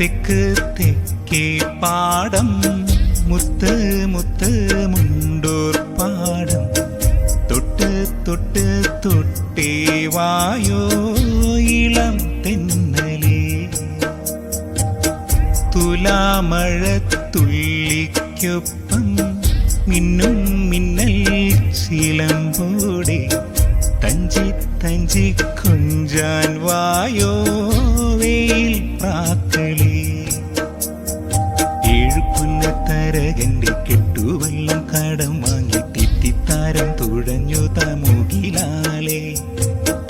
തെക്ക് തെക്ക് പാടം മുത്ത് മുത്ത് മുണ്ടൂർ പാടം. തൊട്ട് തൊട്ട് തൊട്ടേ വായോ ഇളം തെന്നലേ. തുലാമഴത്തുള്ളിക്കൊപ്പം മിന്നും മിന്നൽ ശീലമ്പോടെ തഞ്ചി തഞ്ചി കൊഞ്ചാൻ വായോ വെയിൽ പ്രാക്കളേ തരകന്റെ കെട്ടുവെള്ളം കടം വാങ്ങി തിത്തിത്താരം തുഴഞ്ഞു തമുകിലാലേ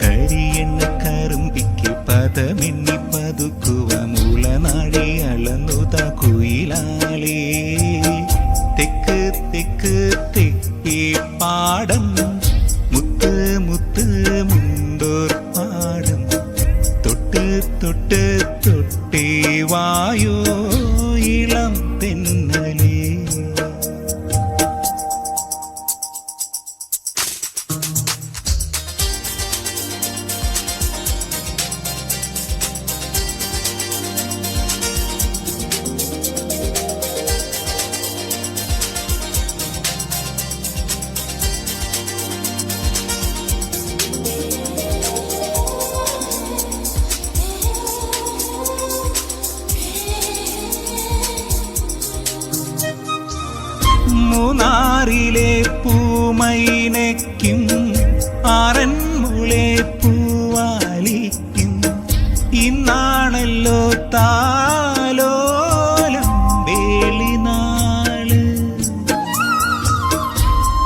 കരിയെണ്ണ കറുമ്പിക്ക് പദമെണ്ണി പതുക്കുവ മൂളനാഴി അളന്നു കുയിലാലേ തെക്ക് തെക്ക് തെക്കേ പാടം മുത്ത് മുത്ത് മുന്തോർ പാടം. തൊട്ട് തൊട്ട് തൊട്ടേ വായോ ഇളം തെന്നലേ. മൂന്നാറിലെ പൂമൈനയ്ക്കും ആറന്മുളെ പൂവാലിക്കും. ഇന്നാണല്ലോ താലോലം വേളിനാൾ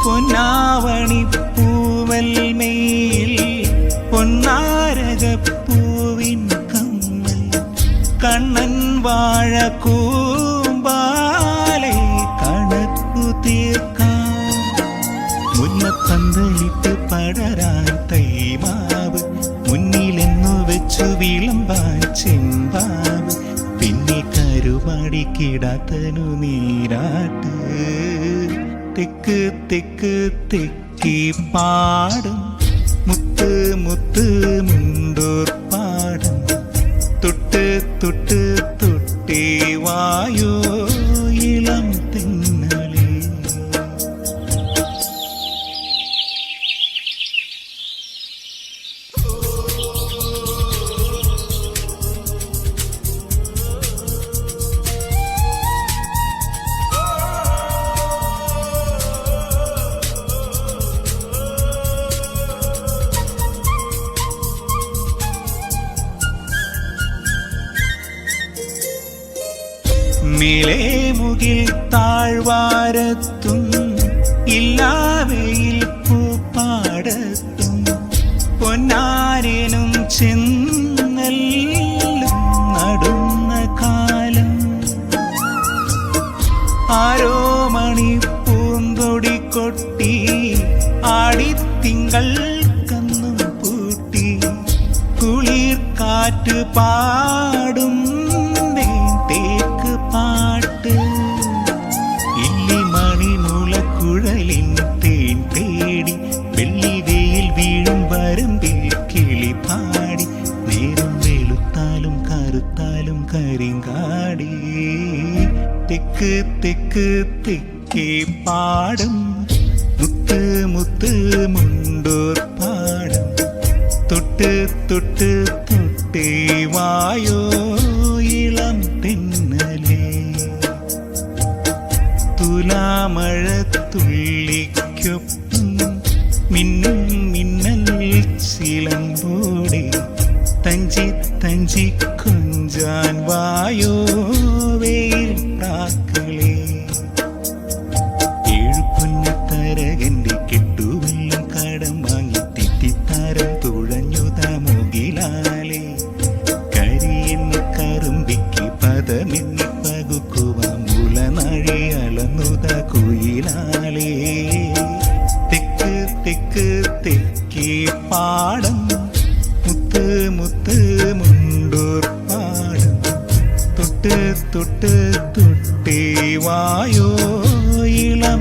പൊന്നാവണി പൂവൽ മേൽ പൊന്നാരകപ്പൂവിൻ കമ്മൽ. കണ്ണൻ വാഴ മുല്ലപ്പന്തലിട്ട് പടരാൻ തൈമാവ്. മുന്നിലെന്നു വെച്ചു വിളമ്പാൻ ചെമ്പാവ്. പിന്നെ കരുമാടി കിടാത്തനു നീരാട്ട്. തെക്ക് തെക്ക് തെക്കി പാടും. മുത്ത് മുത്ത് മുണ്ടൂർ പാടും. തൊട്ട് തൊട്ട് തൊട്ടി വായോ മേലെ മുകിൽ താഴ്വാരത്തും ഇല്ലാവയിൽ പൂപ്പാടത്തും പൊന്നാരനും ചെന്നെല്ലും നടുന്ന കാലം. ആരോ മണി പൂന്തൊടി കൊട്ടി ആടിത്തിങ്കൾ കന്നും പൂട്ടി കുളിർ കാറ്റ് പാടും തെക്ക് തെക്ക് പാടം. മുത്ത് മുത്ത് മുണ്ടൂർ പാടും. തൊട്ട് തൊട്ട് തൊട്ടേ വായോ ഇളം തിന്നലേ. തുലാമഴത്തുള്ളിക്കൊപ്പം മുക്കേ പാടം. മുത്ത് മുത്ത് മുണ്ടൂർ പാടം. തൊട്ട് തൊട്ട് തൊട്ടേ വായോ ഇളം